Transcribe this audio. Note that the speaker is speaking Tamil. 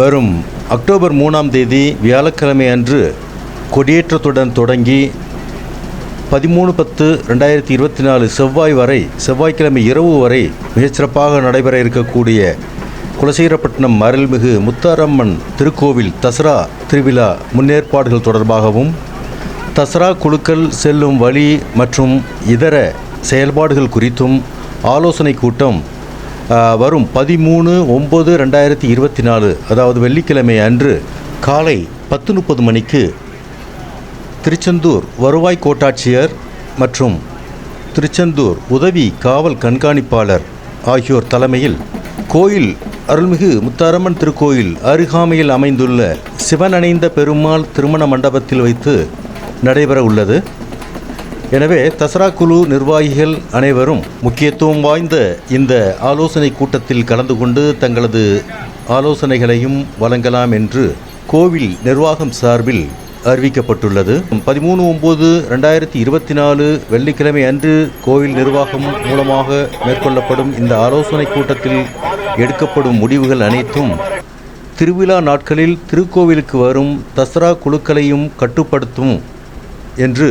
வரும் அக்டோபர் மூணாம் தேதி வியாழக்கிழமை அன்று கொடியேற்றத்துடன் தொடங்கி பதிமூணு பத்து ரெண்டாயிரத்தி இருபத்தி நாலு செவ்வாய் வரை செவ்வாய்க்கிழமை இரவு வரை மிகச்சிறப்பாக நடைபெற இருக்கக்கூடிய குலசீரப்பட்டினம் அருள்மிகு முத்தாரம்மன் திருக்கோவில் தசரா திருவிழா முன்னேற்பாடுகள் தொடர்பாகவும் தசரா குழுக்கள் செல்லும் வழி மற்றும் இதர செயல்பாடுகள் குறித்தும் ஆலோசனை கூட்டம் வரும் பதிமூணு ஒம்பது ரெண்டாயிரத்தி இருபத்தி நாலு அதாவது வெள்ளிக்கிழமை அன்று காலை பத்து முப்பது மணிக்கு திருச்செந்தூர் வருவாய் கோட்டாட்சியர் மற்றும் திருச்செந்தூர் உதவி காவல் கண்காணிப்பாளர் ஆகியோர் தலைமையில் கோயில் அருள்மிகு முத்தாரம்மன் திருக்கோயில் அருகாமையில் அமைந்துள்ள சிவனணைந்த பெருமாள் திருமண மண்டபத்தில் வைத்து நடைபெற உள்ளது. எனவே தசரா குழு நிர்வாகிகள் அனைவரும் முக்கியத்துவம் வாய்ந்த இந்த ஆலோசனை கூட்டத்தில் கலந்து கொண்டு தங்களது ஆலோசனைகளையும் வழங்கலாம் என்று கோவில் நிர்வாகம் சார்பில் அறிவிக்கப்பட்டுள்ளது. பதிமூணு ஒம்பது ரெண்டாயிரத்தி இருபத்தி நாலு வெள்ளிக்கிழமை அன்று கோவில் நிர்வாகம் மூலமாக மேற்கொள்ளப்படும் இந்த ஆலோசனை கூட்டத்தில் எடுக்கப்படும் முடிவுகள் அனைத்தும் திருவிழா நாட்களில் திருக்கோவிலுக்கு வரும் தசரா குழுக்களையும் கட்டுப்படுத்தும் என்று